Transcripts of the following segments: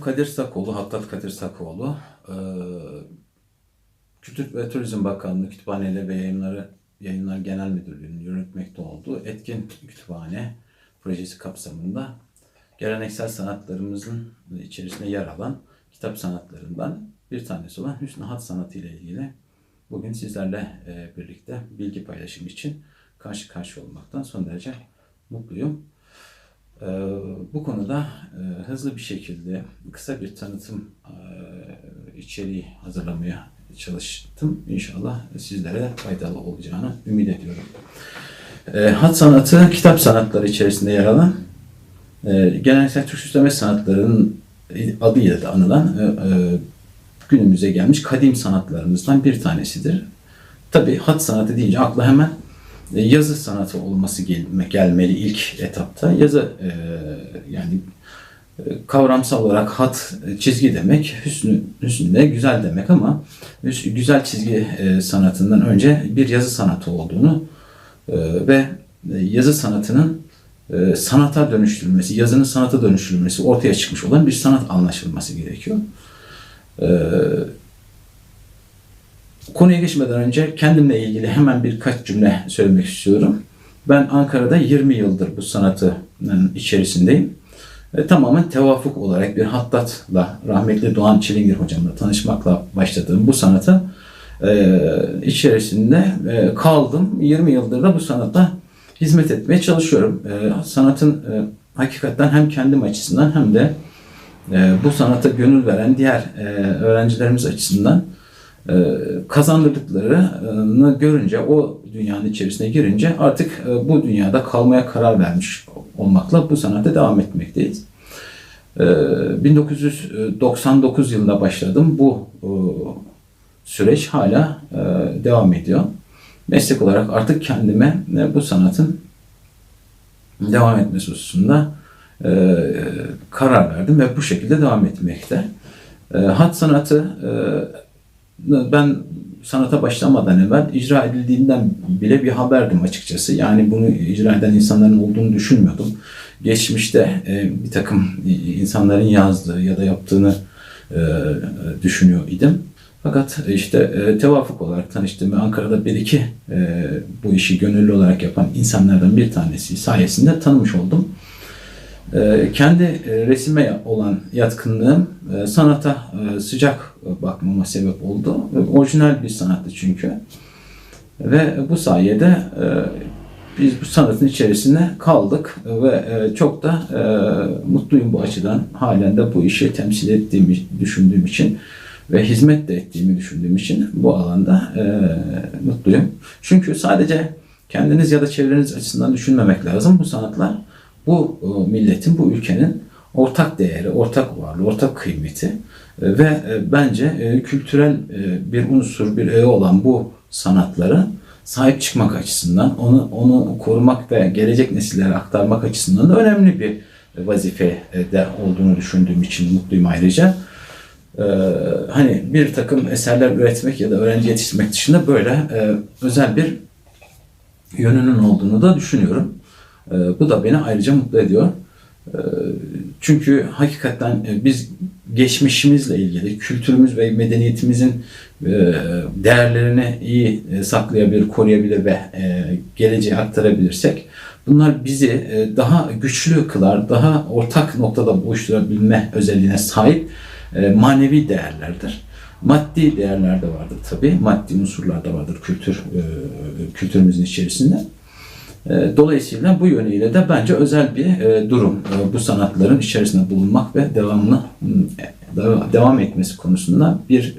Kadir Sakoğlu, Hattat Kadir Sakoğlu. Ee, Kültür ve Turizm Bakanlığı Kütüphaneleri ve Yayınları Yayınlar Genel Müdürlüğü'nün yürütmekte olduğu Etkin Kütüphane projesi kapsamında geleneksel sanatlarımızın içerisinde yer alan kitap sanatlarından bir tanesi olan Hüsnü Hat sanatı ile ilgili bugün sizlerle e, birlikte bilgi paylaşımı için karşı karşıya olmaktan son derece mutluyum. Ee, bu konuda e, hızlı bir şekilde kısa bir tanıtım e, içeriği hazırlamaya çalıştım. İnşallah sizlere faydalı olacağını ümit ediyorum. E, hat sanatı kitap sanatları içerisinde yer alan e, geleneksel Türk süsleme sanatlarının adıyla da anılan e, e, günümüze gelmiş kadim sanatlarımızdan bir tanesidir. Tabi hat sanatı deyince akla hemen yazı sanatı olması gelme, gelmeli ilk etapta. Yazı e, yani e, kavramsal olarak hat e, çizgi demek, hüsnü, hüsnü de güzel demek ama güzel çizgi e, sanatından önce bir yazı sanatı olduğunu e, ve e, yazı sanatının e, sanata dönüştürülmesi, yazının sanata dönüştürülmesi ortaya çıkmış olan bir sanat anlaşılması gerekiyor. E, Konuya geçmeden önce kendimle ilgili hemen birkaç cümle söylemek istiyorum. Ben Ankara'da 20 yıldır bu sanatın içerisindeyim. E, tamamen tevafuk olarak bir hattatla, rahmetli Doğan Çilingir hocamla tanışmakla başladığım bu sanatı e, içerisinde e, kaldım. 20 yıldır da bu sanatta hizmet etmeye çalışıyorum. E, sanatın e, hakikaten hem kendim açısından hem de e, bu sanata gönül veren diğer e, öğrencilerimiz açısından kazandırdıklarını görünce, o dünyanın içerisine girince artık e, bu dünyada kalmaya karar vermiş olmakla bu sanata devam etmekteyiz. E, 1999 yılında başladım. Bu e, süreç hala e, devam ediyor. Meslek olarak artık kendime e, bu sanatın devam etmesi hususunda e, karar verdim ve bu şekilde devam etmekte. E, hat sanatı e, ben sanata başlamadan evvel icra edildiğinden bile bir haberdim açıkçası. Yani bunu icra eden insanların olduğunu düşünmüyordum. Geçmişte e, bir takım insanların yazdığı ya da yaptığını e, düşünüyor idim. Fakat işte e, tevafuk olarak tanıştığım Ankara'da bir iki e, bu işi gönüllü olarak yapan insanlardan bir tanesi sayesinde tanımış oldum. E, kendi e, resime olan yatkınlığım e, sanata e, sıcak bakmama sebep oldu. Orijinal bir sanattı çünkü. Ve bu sayede biz bu sanatın içerisinde kaldık ve çok da mutluyum bu açıdan. Halen de bu işi temsil ettiğimi düşündüğüm için ve hizmet de ettiğimi düşündüğüm için bu alanda mutluyum. Çünkü sadece kendiniz ya da çevreniz açısından düşünmemek lazım. Bu sanatlar bu e, milletin, bu ülkenin ortak değeri, ortak varlığı, ortak kıymeti e, ve e, bence kültürel bir unsur, bir öğe olan bu sanatlara sahip çıkmak açısından, onu onu korumak ve gelecek nesillere aktarmak açısından da önemli bir vazife e, de olduğunu düşündüğüm için mutluyum ayrıca. Ee, hani bir takım eserler üretmek ya da öğrenci yetiştirmek dışında böyle e, özel bir yönünün olduğunu da düşünüyorum. Ee, bu da beni ayrıca mutlu ediyor. Ee, çünkü hakikaten e, biz geçmişimizle ilgili kültürümüz ve medeniyetimizin e, değerlerini iyi e, saklayabilir, koruyabilir ve e, geleceğe aktarabilirsek bunlar bizi daha güçlü kılar, daha ortak noktada buluşturabilme özelliğine sahip manevi değerlerdir. Maddi değerler de vardır tabii. Maddi unsurlar da vardır kültür kültürümüzün içerisinde. E, Dolayısıyla bu yönüyle de bence özel bir e, durum. E, Bu sanatların içerisinde bulunmak ve devamlı deva- devam etmesi konusunda bir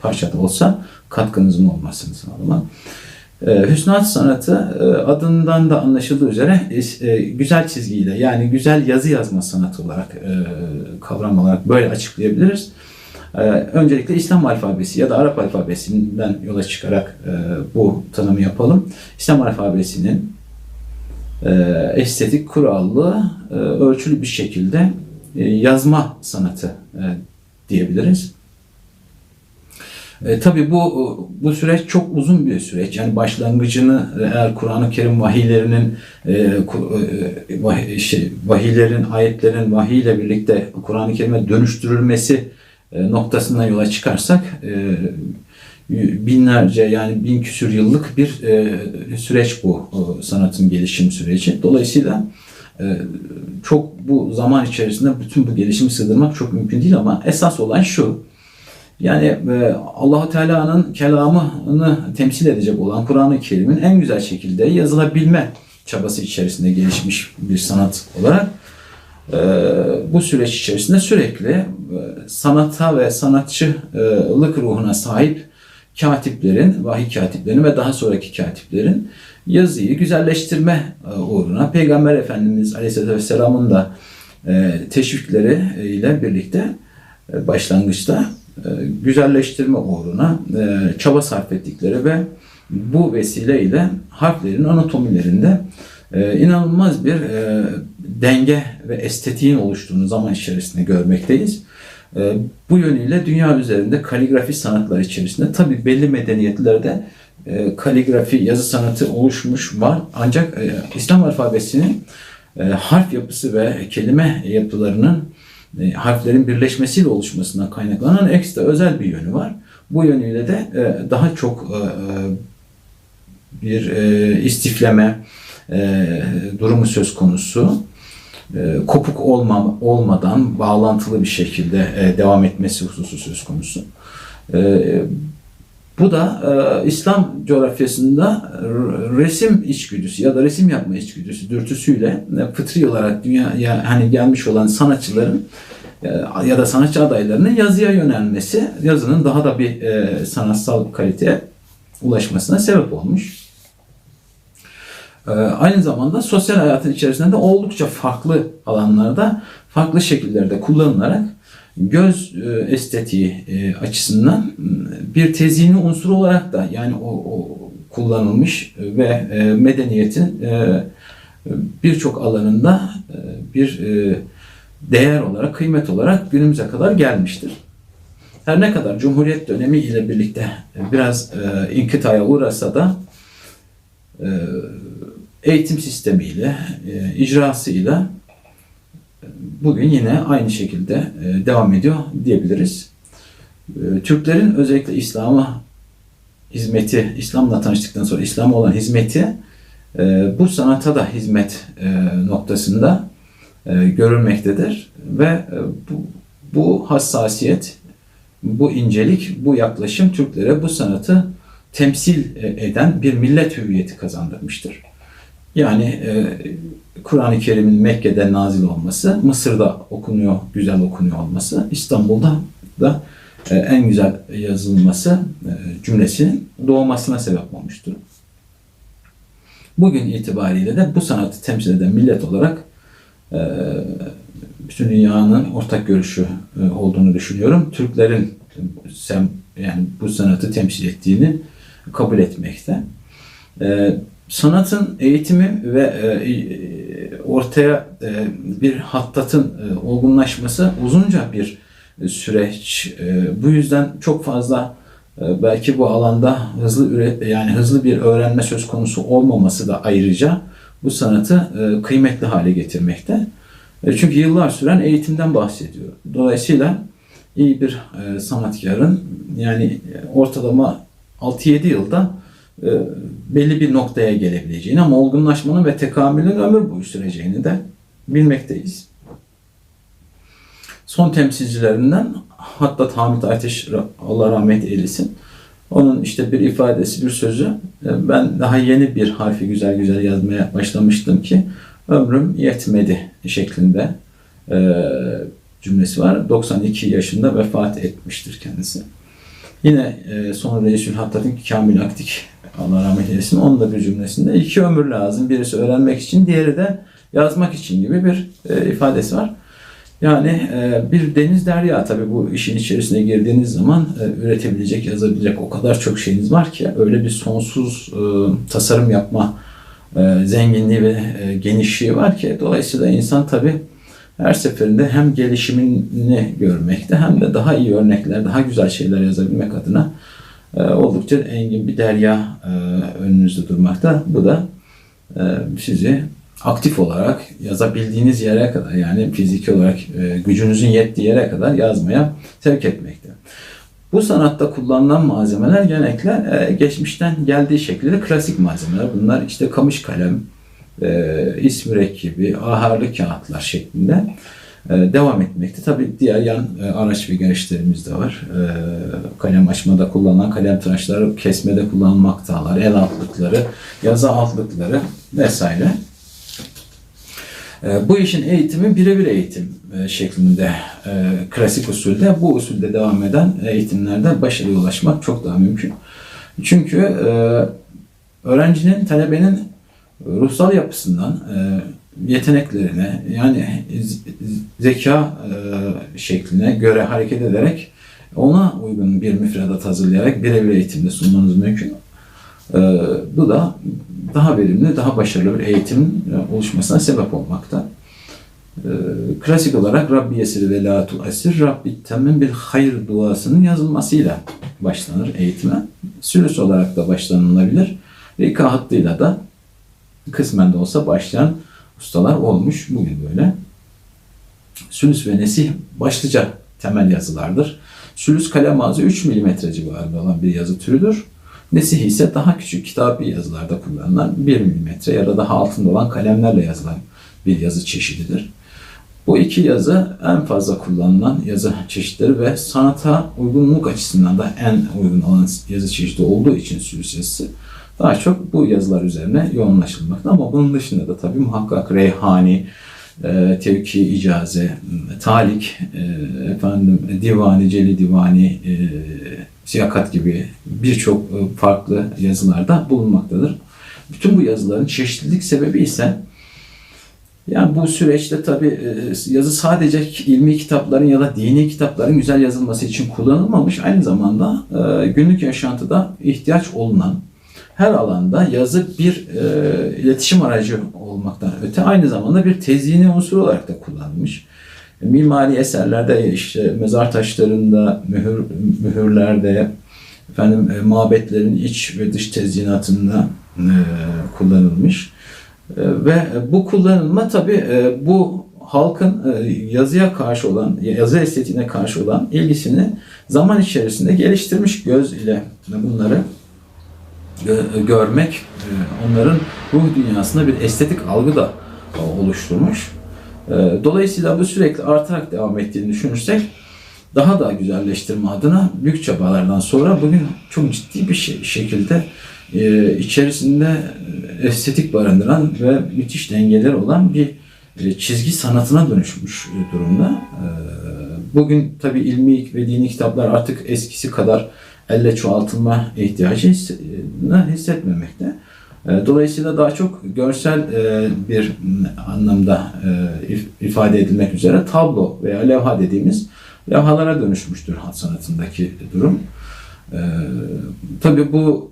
parça da olsa katkınızın olmasını sağlamak. Hüsnü Hat sanatı adından da anlaşıldığı üzere güzel çizgiyle yani güzel yazı yazma sanatı olarak kavram olarak böyle açıklayabiliriz. Öncelikle İslam alfabesi ya da Arap alfabesinden yola çıkarak bu tanımı yapalım. İslam alfabesinin estetik kurallı, e, ölçülü bir şekilde e, yazma sanatı e, diyebiliriz. E, tabii bu bu süreç çok uzun bir süreç. Yani başlangıcını e, eğer Kur'an-ı Kerim vahiylerinin e, e, vahiy, şey, vahiylerin, ayetlerin vahiy ile birlikte Kur'an-ı Kerim'e dönüştürülmesi e, noktasından yola çıkarsak e, binlerce yani bin küsür yıllık bir e, süreç bu sanatın gelişim süreci. Dolayısıyla e, çok bu zaman içerisinde bütün bu gelişimi sığdırmak çok mümkün değil ama esas olan şu. Yani e, Allahu Teala'nın kelamını temsil edecek olan Kur'an-ı Kerim'in en güzel şekilde yazılabilme çabası içerisinde gelişmiş bir sanat olarak bu süreç içerisinde sürekli sanata ve sanatçılık ruhuna sahip katiplerin, vahiy katiplerinin ve daha sonraki katiplerin yazıyı güzelleştirme e, uğruna Peygamber Efendimiz Aleyhisselatü Vesselam'ın da e, teşvikleri ile birlikte e, başlangıçta e, güzelleştirme uğruna e, çaba sarf ettikleri ve bu vesileyle harflerin anatomilerinde e, inanılmaz bir e, denge ve estetiğin oluştuğunu zaman içerisinde görmekteyiz. E, bu yönüyle dünya üzerinde kaligrafi sanatları içerisinde tabi belli medeniyetlerde e, kaligrafi yazı sanatı oluşmuş var. Ancak e, İslam alfabesinin e, harf yapısı ve kelime yapılarının harflerin birleşmesiyle oluşmasına kaynaklanan ekstra özel bir yönü var. Bu yönüyle de daha çok bir istifleme durumu söz konusu. E, kopuk olma, olmadan bağlantılı bir şekilde e, devam etmesi hususu söz konusu. E, bu da İslam coğrafyasında resim içgüdüsü ya da resim yapma içgüdüsü, dürtüsüyle e, fıtri olarak dünyaya hani gelmiş olan sanatçıların ya da sanatçı adaylarının yazıya yönelmesi, yazının daha da bir sanatsal kaliteye ulaşmasına sebep olmuş. E, aynı zamanda sosyal hayatın içerisinde de oldukça farklı alanlarda, farklı şekillerde kullanılarak göz e, estetiği e, açısından bir tezini unsuru olarak da yani o, o kullanılmış ve e, medeniyetin birçok alanında bir değer olarak, kıymet olarak günümüze kadar gelmiştir. Her ne kadar Cumhuriyet dönemi ile birlikte biraz inkıtaya uğrasa da eğitim sistemiyle, e, icrasıyla e, bugün yine aynı şekilde e, devam ediyor diyebiliriz. E, Türklerin özellikle İslam'a hizmeti, İslam'la tanıştıktan sonra İslam'a olan hizmeti e, bu sanata da hizmet e, noktasında e, görülmektedir ve e, bu, bu hassasiyet, bu incelik, bu yaklaşım Türklere bu sanatı temsil e, eden bir millet hüviyeti kazandırmıştır. Yani e, Kur'an-ı Kerim'in Mekke'de nazil olması, Mısır'da okunuyor, güzel okunuyor olması, İstanbul'da da e, en güzel yazılması e, cümlesinin doğmasına sebep olmuştur. Bugün itibariyle de bu sanatı temsil eden millet olarak e, bütün dünyanın ortak görüşü e, olduğunu düşünüyorum. Türklerin sem, yani bu sanatı temsil ettiğini kabul etmekte. E, sanatın eğitimi ve e, ortaya e, bir hattatın e, olgunlaşması uzunca bir süreç. E, bu yüzden çok fazla e, belki bu alanda hızlı üret yani hızlı bir öğrenme söz konusu olmaması da ayrıca bu sanatı e, kıymetli hale getirmekte. E, çünkü yıllar süren eğitimden bahsediyor. Dolayısıyla iyi bir e, sanatkarın yani ortalama 6-7 yılda e, belli bir noktaya gelebileceğini ama olgunlaşmanın ve tekamülün ömür boyu süreceğini de bilmekteyiz. Son temsilcilerinden hatta Hamit Ateş Allah rahmet eylesin. Onun işte bir ifadesi, bir sözü e, ben daha yeni bir harfi güzel güzel yazmaya başlamıştım ki ömrüm yetmedi şeklinde e, cümlesi var. 92 yaşında vefat etmiştir kendisi. Yine e, son Reisül Hattat'ın Kamil Aktik Allah rahmet eylesin. Onun da bir cümlesinde iki ömür lazım. Birisi öğrenmek için, diğeri de yazmak için gibi bir e, ifadesi var. Yani e, bir deniz derya tabii bu işin içerisine girdiğiniz zaman e, üretebilecek, yazabilecek o kadar çok şeyiniz var ki öyle bir sonsuz e, tasarım yapma e, zenginliği ve e, genişliği var ki dolayısıyla insan tabii her seferinde hem gelişimini görmekte hem de daha iyi örnekler, daha güzel şeyler yazabilmek adına oldukça engin bir derya e, önünüzde durmakta. Bu da e, sizi aktif olarak yazabildiğiniz yere kadar yani fiziki olarak e, gücünüzün yettiği yere kadar yazmaya sevk etmekte. Bu sanatta kullanılan malzemeler genellikle geçmişten geldiği şekilde klasik malzemeler. Bunlar işte kamış kalem, is mürekkebi, aharlı kağıtlar şeklinde devam etmekte. Tabii diğer yan e, araç ve gereçlerimiz de var. E, kalem açmada kullanılan kalem tıraşları, kesmede kullanılmaktalar, el altlıkları, yazı altlıkları vesaire. E, Bu işin eğitimi birebir eğitim e, şeklinde e, klasik usulde bu usulde devam eden eğitimlerde başarıya ulaşmak çok daha mümkün. Çünkü e, öğrencinin, talebenin ruhsal yapısından e, yeteneklerine yani zeka e, şekline göre hareket ederek ona uygun bir müfredat hazırlayarak birebir eğitimde sunmanız mümkün. E, bu da daha verimli, daha başarılı bir eğitimin e, oluşmasına sebep olmakta. Klasik olarak Rabbi yesir ve la tuasir Rabbi temmin bir hayır duasının yazılmasıyla başlanır eğitime. Sülüs olarak da başlanılabilir. Rika hattıyla da kısmen de olsa başlayan ustalar olmuş. Bugün böyle. Sülüs ve nesih başlıca temel yazılardır. Sülüs kalem ağzı 3 mm civarında olan bir yazı türüdür. Nesih ise daha küçük kitabi yazılarda kullanılan 1 mm ya da daha altında olan kalemlerle yazılan bir yazı çeşididir. Bu iki yazı en fazla kullanılan yazı çeşitleri ve sanata uygunluk açısından da en uygun olan yazı çeşidi olduğu için sülüs yazısı daha çok bu yazılar üzerine yoğunlaşılmakta ama bunun dışında da tabii muhakkak reyhani, e, tevki icaze, talik, e, efendim divani, celi divani, e, siyakat gibi birçok farklı yazılarda bulunmaktadır. Bütün bu yazıların çeşitlilik sebebi ise yani bu süreçte tabi yazı sadece ilmi kitapların ya da dini kitapların güzel yazılması için kullanılmamış. Aynı zamanda günlük yaşantıda ihtiyaç olunan her alanda yazı bir e, iletişim aracı olmaktan öte aynı zamanda bir tezyini unsuru olarak da kullanılmış. Mimari eserlerde işte mezar taşlarında, mühür, mühürlerde, efendim e, mabetlerin iç ve dış tezyinatında e, kullanılmış. E, ve bu kullanılma tabi e, bu halkın e, yazıya karşı olan, yazı estetiğine karşı olan ilgisini zaman içerisinde geliştirmiş göz ile bunları görmek e, onların ruh dünyasında bir estetik algı da e, oluşturmuş. E, Dolayısıyla bu sürekli artarak devam ettiğini düşünürsek daha da güzelleştirme adına büyük çabalardan sonra bugün çok ciddi bir şekilde içerisinde estetik barındıran ve müthiş dengeler olan bir çizgi sanatına dönüşmüş durumda. Bugün tabi ilmi ve dini kitaplar artık eskisi kadar elle çoğaltılma ihtiyacı his- hissetmemekte. E, Dolayısıyla daha çok görsel e, bir anlamda e, if- ifade edilmek üzere tablo veya levha dediğimiz levhalara dönüşmüştür hat sanatındaki durum. Tabii bu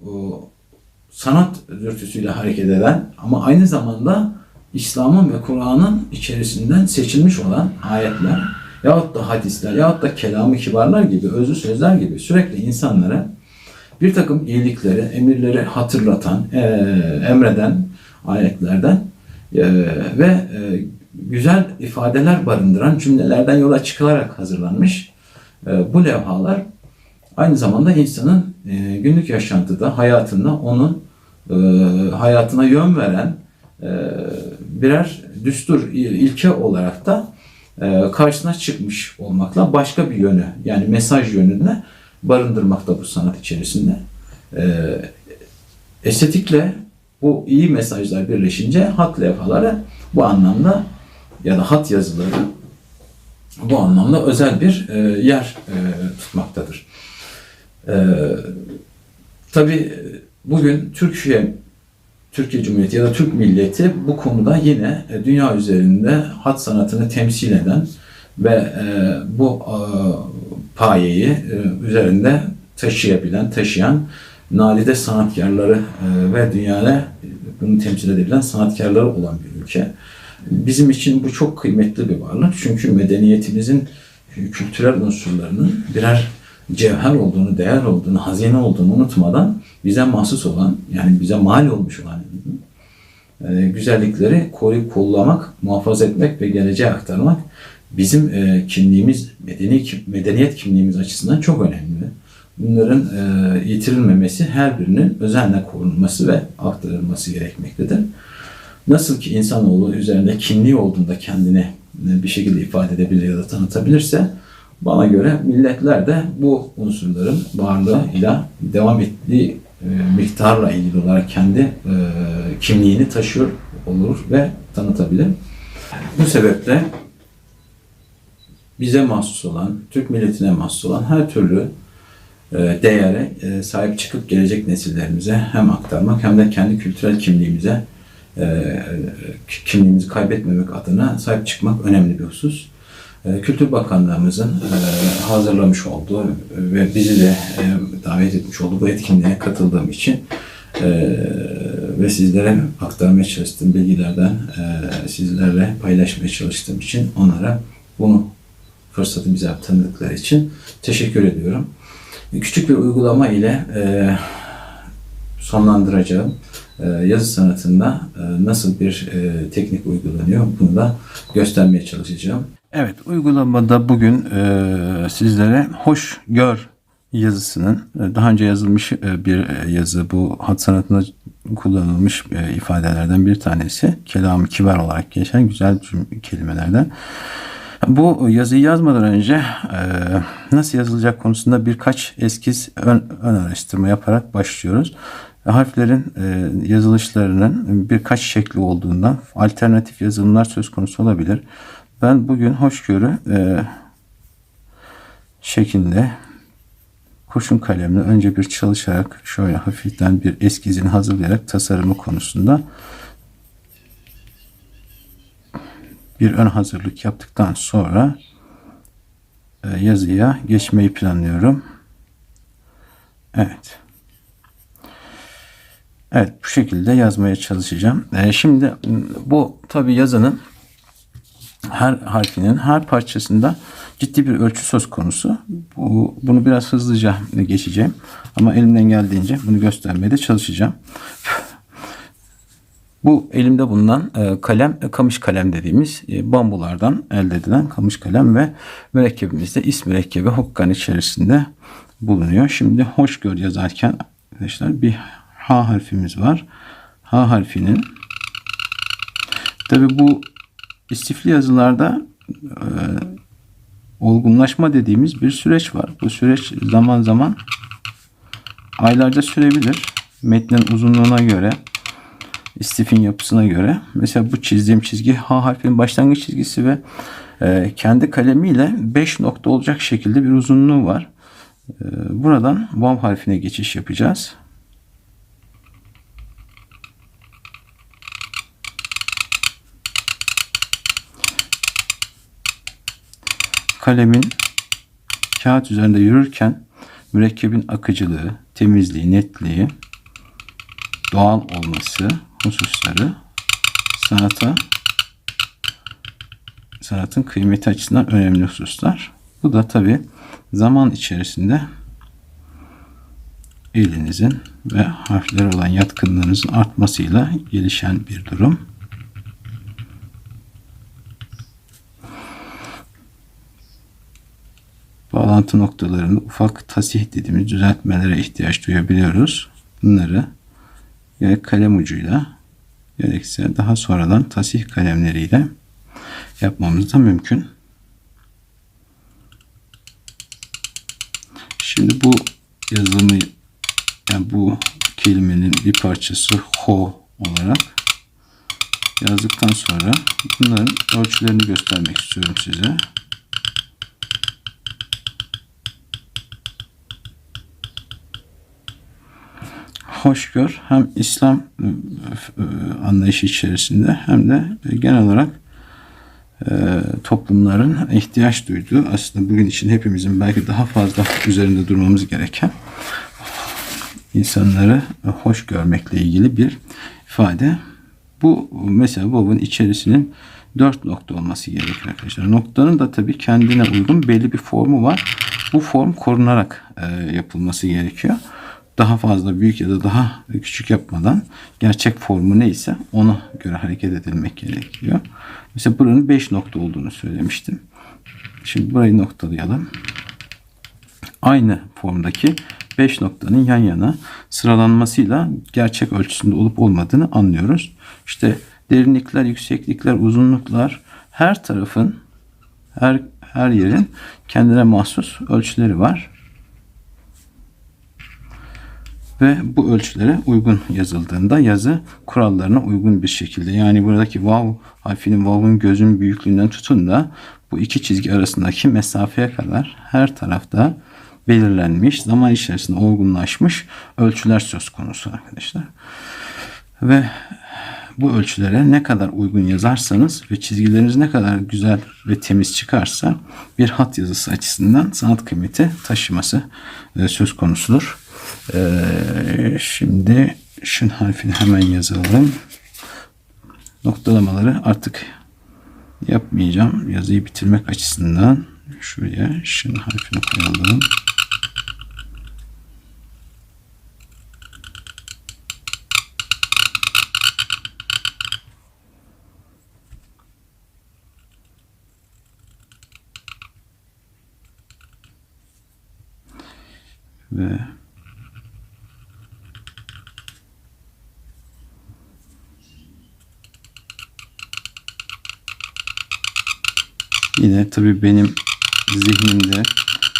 sanat dürtüsüyle hareket eden ama aynı zamanda İslam'ın ve Kur'an'ın içerisinden seçilmiş olan ayetler yahut da hadisler yahut da kelamı kibarlar gibi, özlü sözler gibi sürekli insanlara bir takım iyilikleri, emirleri hatırlatan, eee, emreden ayetlerden eee, ve eee, güzel ifadeler barındıran cümlelerden yola çıkılarak hazırlanmış eee, bu levhalar aynı zamanda insanın eee, günlük yaşantıda, hayatında onun eee, hayatına yön veren eee, birer düstur, il- ilke olarak da karşısına çıkmış olmakla başka bir yönü yani mesaj yönünde barındırmakta bu sanat içerisinde. Eee, estetikle bu iyi mesajlar birleşince hat levhaları bu anlamda ya da hat yazıları bu anlamda özel bir e, yer e, tutmaktadır. E, Tabii bugün Türkiye Türkiye Cumhuriyeti ya da Türk milleti bu konuda yine e, dünya üzerinde hat sanatını temsil eden ve e, bu e, payeyi üzerinde taşıyabilen, taşıyan nadide sanatkarları ve dünyada bunu temsil edebilen sanatkarları olan bir ülke. Bizim için bu çok kıymetli bir varlık. Çünkü medeniyetimizin kültürel unsurlarının birer cevher olduğunu, değer olduğunu, hazine olduğunu unutmadan bize mahsus olan, yani bize mal olmuş olan e, güzellikleri koruyup kollamak, muhafaza etmek ve geleceğe aktarmak bizim e, kimliğimiz, medeni medeniyet kimliğimiz açısından çok önemli. Bunların e, yitirilmemesi her birinin özenle korunması ve aktarılması gerekmektedir. Nasıl ki insanoğlu üzerinde kimliği olduğunda kendini e, bir şekilde ifade edebilir ya da tanıtabilirse bana göre milletler de bu unsurların varlığıyla devam ettiği e, miktarla ilgili olarak kendi e, kimliğini taşıyor olur ve tanıtabilir. Bu sebeple bize mahsus olan, Türk milletine mahsus olan her türlü e, değere sahip çıkıp gelecek nesillerimize hem aktarmak hem de kendi kültürel kimliğimize kimliğimizi kaybetmemek adına sahip çıkmak önemli bir husus. E, Kültür Bakanlığımızın e, hazırlamış olduğu ve bizi de e, davet etmiş olduğu bu etkinliğe katıldığım için e, ve sizlere aktarmaya çalıştığım bilgilerden sizlerle paylaşmaya çalıştığım için onlara bunu fırsatı bize tanıdıkları için teşekkür ediyorum. Küçük bir uygulama ile sonlandıracağım yazı sanatında nasıl bir teknik uygulanıyor bunu da göstermeye çalışacağım. Evet, uygulamada bugün e, sizlere hoş gör yazısının e, daha önce yazılmış e, bir e, yazı bu hat sanatında kullanılmış ifadelerden bir tanesi. Kelam-ı kibar olarak geçen güzel kelimelerden. Bu yazıyı yazmadan önce nasıl yazılacak konusunda birkaç eskiz ön, ön araştırma yaparak başlıyoruz. Harflerin yazılışlarının birkaç şekli olduğundan alternatif yazılımlar söz konusu olabilir. Ben bugün hoşgörü e, şeklinde kurşun kalemle önce bir çalışarak şöyle hafiften bir eskizini hazırlayarak tasarımı konusunda bir ön hazırlık yaptıktan sonra e, yazıya geçmeyi planlıyorum. Evet. Evet bu şekilde yazmaya çalışacağım. E, şimdi bu tabi yazının her harfinin her parçasında ciddi bir ölçü söz konusu. Bu, bunu biraz hızlıca geçeceğim. Ama elimden geldiğince bunu göstermeye de çalışacağım. Bu elimde bulunan e, kalem, e, kamış kalem dediğimiz e, bambulardan elde edilen kamış kalem ve mürekkebimizde is mürekkebi hokkan içerisinde bulunuyor. Şimdi hoşgör yazarken arkadaşlar bir H harfimiz var. H harfinin tabi bu istifli yazılarda e, olgunlaşma dediğimiz bir süreç var. Bu süreç zaman zaman aylarca sürebilir. Metnin uzunluğuna göre, istifin yapısına göre. Mesela bu çizdiğim çizgi H harfinin başlangıç çizgisi ve e, kendi kalemiyle 5 nokta olacak şekilde bir uzunluğu var. E, buradan Vav harfine geçiş yapacağız. Kalemin kağıt üzerinde yürürken mürekkebin akıcılığı, temizliği, netliği, doğal olması hususları sanata sanatın kıymeti açısından önemli hususlar. Bu da tabi zaman içerisinde elinizin ve harfler olan yatkınlığınızın artmasıyla gelişen bir durum. Bağlantı noktalarında ufak tasih dediğimiz düzeltmelere ihtiyaç duyabiliyoruz. Bunları gerek kalem ucuyla gerekse daha sonradan tasih kalemleriyle yapmamız da mümkün. Şimdi bu yazımı yani bu kelimenin bir parçası ho olarak yazdıktan sonra bunların ölçülerini göstermek istiyorum size. Hoşgör hem İslam e, e, anlayışı içerisinde hem de genel olarak e, toplumların ihtiyaç duyduğu aslında bugün için hepimizin belki daha fazla üzerinde durmamız gereken insanları hoş görmekle ilgili bir ifade. Bu mesela Bob'un içerisinin dört nokta olması gerekiyor arkadaşlar. Noktanın da tabii kendine uygun belli bir formu var. bu form korunarak e, yapılması gerekiyor. Daha fazla büyük ya da daha küçük yapmadan gerçek formu neyse ona göre hareket edilmek gerekiyor. Mesela buranın 5 nokta olduğunu söylemiştim. Şimdi burayı noktalayalım. Aynı formdaki 5 noktanın yan yana sıralanmasıyla gerçek ölçüsünde olup olmadığını anlıyoruz. İşte derinlikler, yükseklikler, uzunluklar her tarafın her her yerin kendine mahsus ölçüleri var. Ve bu ölçülere uygun yazıldığında yazı kurallarına uygun bir şekilde yani buradaki vav harfinin vav'ın gözün büyüklüğünden tutun da bu iki çizgi arasındaki mesafeye kadar her tarafta belirlenmiş, zaman içerisinde olgunlaşmış ölçüler söz konusu arkadaşlar. Ve bu ölçülere ne kadar uygun yazarsanız ve çizgileriniz ne kadar güzel ve temiz çıkarsa bir hat yazısı açısından sanat kıymeti taşıması e, söz konusudur. E, şimdi şun harfini hemen yazalım. Noktalamaları artık yapmayacağım. Yazıyı bitirmek açısından şuraya şun harfini koyalım. ve yine tabi benim zihnimde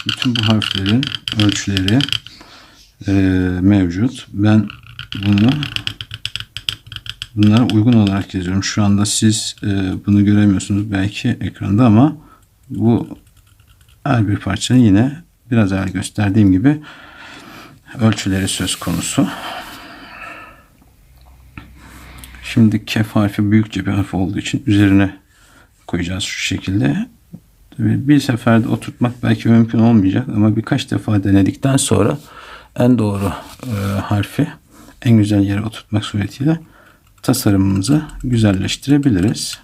bütün bu harflerin ölçüleri e, mevcut. Ben bunu bunlara uygun olarak yazıyorum. Şu anda siz e, bunu göremiyorsunuz belki ekranda ama bu her bir parçanın yine biraz evvel gösterdiğim gibi ölçüleri söz konusu. Şimdi kef harfi büyükçe bir harf olduğu için üzerine koyacağız şu şekilde. Bir seferde oturtmak belki mümkün olmayacak ama birkaç defa denedikten sonra en doğru e, harfi en güzel yere oturtmak suretiyle tasarımımızı güzelleştirebiliriz.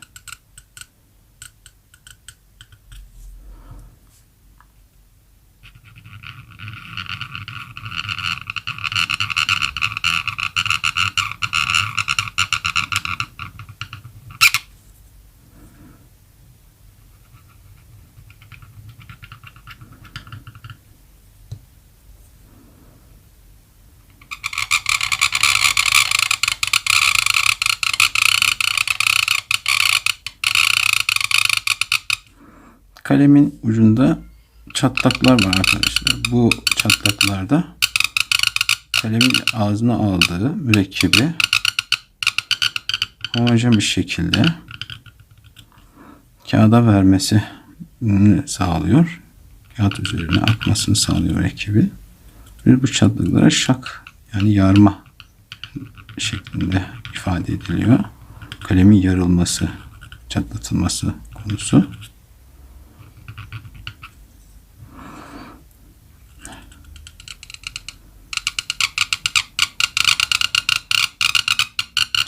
Kalemin ucunda çatlaklar var arkadaşlar. Bu çatlaklarda kalemin ağzına aldığı mürekkebi homojen bir şekilde kağıda vermesi sağlıyor. Kağıt üzerine akmasını sağlıyor mürekkebi. Ve bu çatlaklara şak yani yarma şeklinde ifade ediliyor. Kalemin yarılması, çatlatılması konusu.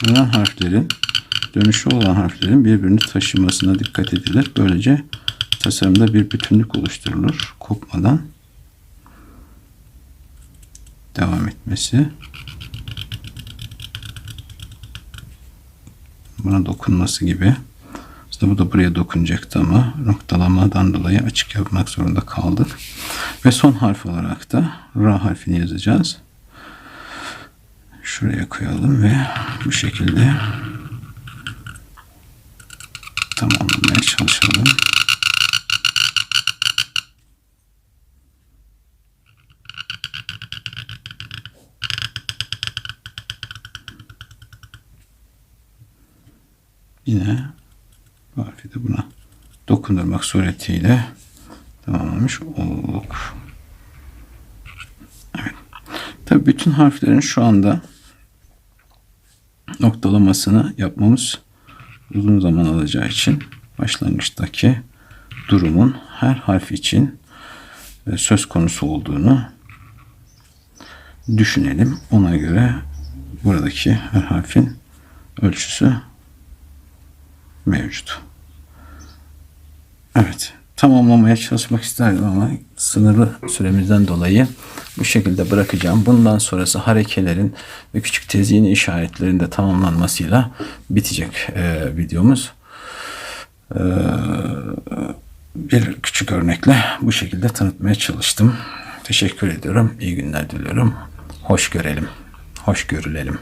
Dönen harflerin dönüşü olan harflerin birbirini taşımasına dikkat edilir. Böylece tasarımda bir bütünlük oluşturulur. Kopmadan devam etmesi. Buna dokunması gibi. Aslında bu da buraya dokunacaktı ama noktalamadan dolayı açık yapmak zorunda kaldık. Ve son harf olarak da Ra harfini yazacağız şuraya koyalım ve bu şekilde tamamlamaya çalışalım. Yine harfi de buna dokundurmak suretiyle tamamlamış olduk. Evet. Tabii bütün harflerin şu anda noktalamasını yapmamız uzun zaman alacağı için başlangıçtaki durumun her harf için e, söz konusu olduğunu düşünelim. Ona göre buradaki her harfin ölçüsü mevcut. Evet. Tamamlamaya çalışmak isterdim ama sınırlı süremizden dolayı bu şekilde bırakacağım. Bundan sonrası harekelerin ve küçük tezyin işaretlerin de tamamlanmasıyla bitecek e, videomuz. E, bir küçük örnekle bu şekilde tanıtmaya çalıştım. Teşekkür ediyorum. İyi günler diliyorum. Hoş görelim. Hoş görülelim.